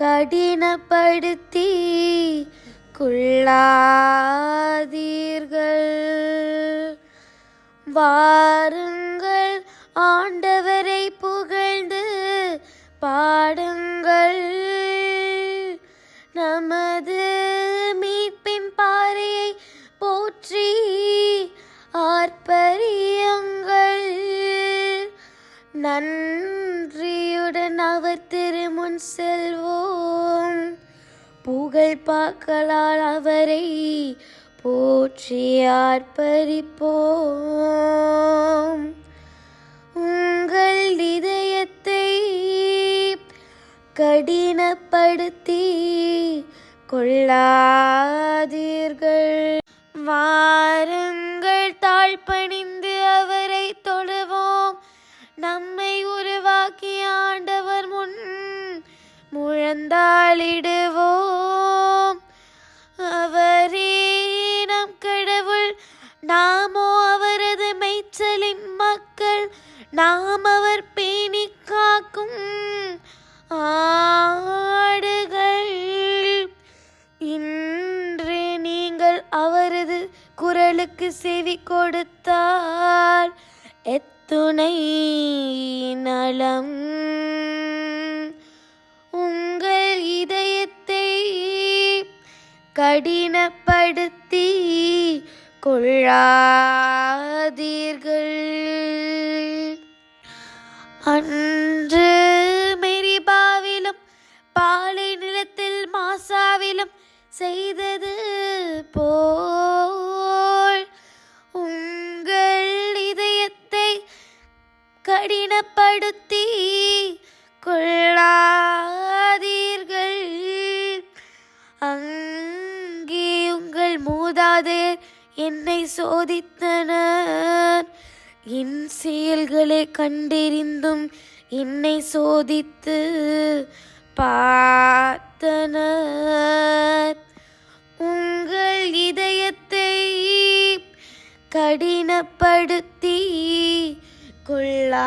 கடினப்படுத்தி கொள்ளாதீர்கள். வாருங்கள் ஆண்டவரை புகழ்ந்து பாடுங்கள். முன் செல்வோம். புகழ் பாக்களால் அவரை போற்றி ஆர்ப்பரிப்போம். உங்கள் இதயத்தை கடினப்படுத்தி கொள்ளாதீர்கள். வா இழந்தாளிடுவோம் அவரே நம் கடவுள் நாமோ அவரது மேய்ச்சலின் மக்கள் நாம் அவர் பேணி காக்கும் ஆடுகள். இன்று நீங்கள் அவரது குரலுக்கு செவி கொடுத்தால் எத்துணை நலம். கடினப்படுத்தி கொள்ளாதீர்கள். அன்று மெரிபாவிலும் பாலை நிலத்தில் மாசாவிலும் செய்தது போல் உங்கள் இதயத்தை கடினப்படுத்தி கொள்ளா விடாதே என்னை சோதித்தனர். இன் செயல்களை கண்டறிந்தும் என்னை சோதித்து பார்த்தனர். உங்கள் இதயத்தை கடினப்படுத்தி கொள்ளாதீர்கள்.